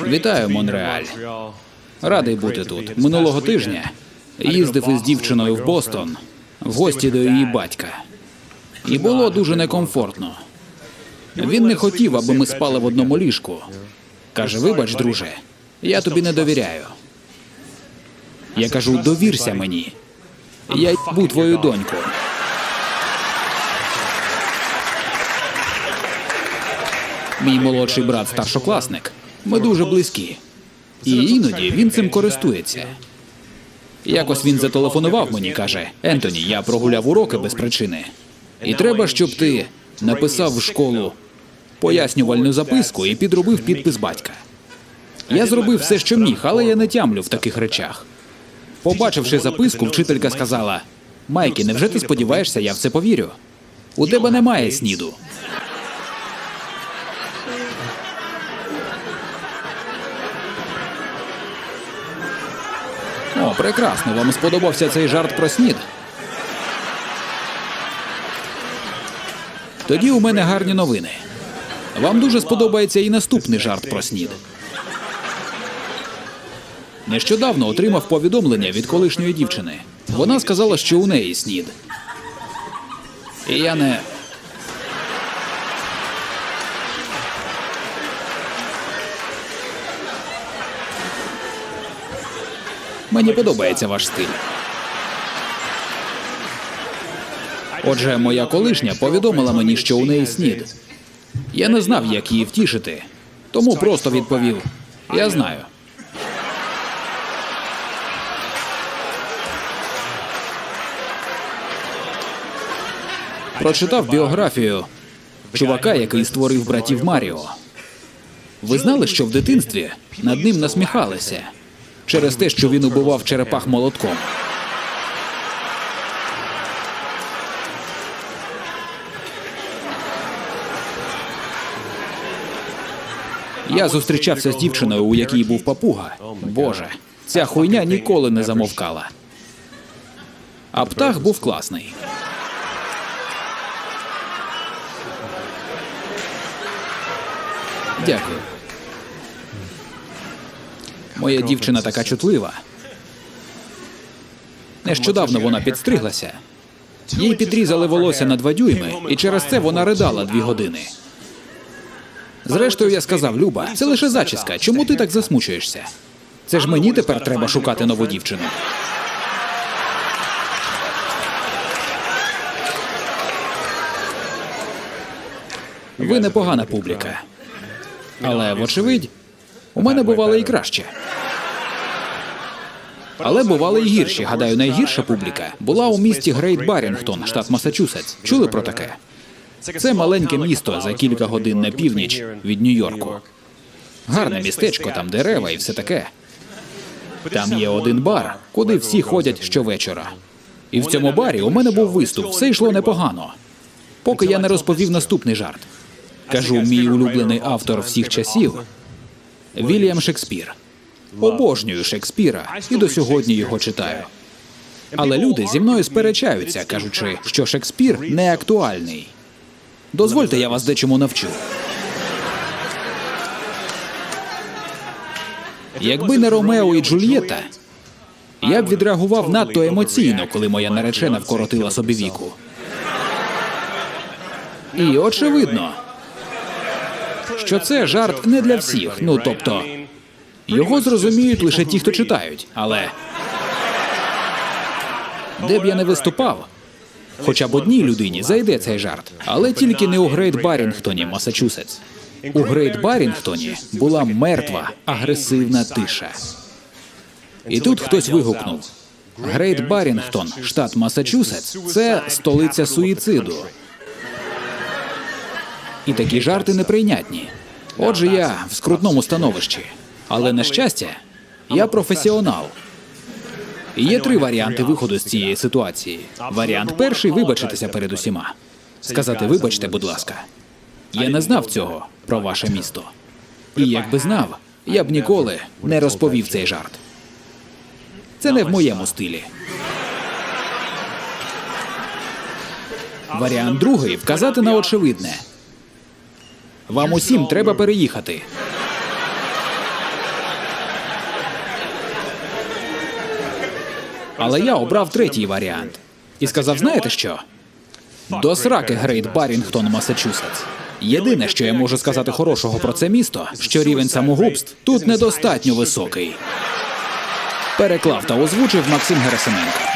Вітаю, Монреаль. Радий бути тут. Минулого тижня їздив із дівчиною в Бостон в гості до її батька. І було дуже некомфортно. Він не хотів, аби ми спали в одному ліжку. Каже: вибач, друже, я тобі не довіряю. Я кажу, довірся мені. Я був твою доньку. Мій молодший брат старшокласник. Ми дуже близькі. І іноді він цим користується. Якось він зателефонував мені, каже: Ентоні, я прогуляв уроки без причини. І треба, щоб ти написав в школу пояснювальну записку і підробив підпис батька. Я зробив все, що міг, але я не тямлю в таких речах. Побачивши записку, вчителька сказала: Майкі, невже ти сподіваєшся, я в це повірю? У тебе немає сніду. О, прекрасно, вам сподобався цей жарт про снід. Тоді у мене гарні новини. Вам дуже сподобається і наступний жарт про снід. Нещодавно отримав повідомлення від колишньої дівчини. Вона сказала, що у неї снід. І я не. Мені подобається ваш стиль. Отже, моя колишня повідомила мені, що у неї снід. Я не знав, як її втішити, тому просто відповів: Я знаю. Прочитав біографію чувака, який створив братів Маріо. Ви знали, що в дитинстві над ним насміхалися через те, що він убивав черепах молотком. Я зустрічався з дівчиною, у якій був папуга. Боже, ця хуйня ніколи не замовкала. А птах був класний. Дякую. Моя дівчина така чутлива. Нещодавно вона підстриглася. Їй підрізали волосся на два дюйми, і через це вона ридала дві години. Зрештою, я сказав, Люба, це лише зачіска. Чому ти так засмучуєшся? Це ж мені тепер треба шукати нову дівчину. Ви непогана публіка. Але, вочевидь, у мене бувало і краще. Але бували і гірші. Гадаю, найгірша публіка була у місті Грейт Барінгтон, штат Масачусетс. Чули про таке? Це маленьке місто за кілька годин на північ від Нью-Йорку. Гарне містечко, там дерева і все таке. Там є один бар, куди всі ходять щовечора. І в цьому барі у мене був виступ, все йшло непогано. Поки я не розповів наступний жарт. Кажу, мій улюблений автор всіх часів Вільям Шекспір. Обожнюю Шекспіра і до сьогодні його читаю. Але люди зі мною сперечаються, кажучи, що Шекспір не актуальний. Дозвольте, я вас дечому навчу. Якби не Ромео і Джульєта, я б відреагував надто емоційно, коли моя наречена вкоротила собі віку. І очевидно, що це жарт не для всіх. Ну тобто, його зрозуміють лише ті, хто читають. Але де б я не виступав, хоча б одній людині зайде цей жарт, але тільки не у Грейт Барінгтоні, Масачусетс. У Грейт Барінгтоні була мертва агресивна тиша. І тут хтось вигукнув: Грейт Барінгтон, штат Масачусетс, це столиця суїциду. І такі жарти неприйнятні. Отже, я в скрутному становищі. Але на щастя, я професіонал. Є три варіанти виходу з цієї ситуації. Варіант перший вибачитися перед усіма. Сказати, вибачте, будь ласка. Я не знав цього про ваше місто. І якби знав, я б ніколи не розповів цей жарт. Це не в моєму стилі. Варіант другий вказати на очевидне. Вам усім треба переїхати. Але я обрав третій варіант. І сказав: знаєте що? До сраки Грейт Барінгтон, Масачусетс. Єдине, що я можу сказати хорошого про це місто, що рівень самогубств тут недостатньо високий. Переклав та озвучив Максим Герасименко.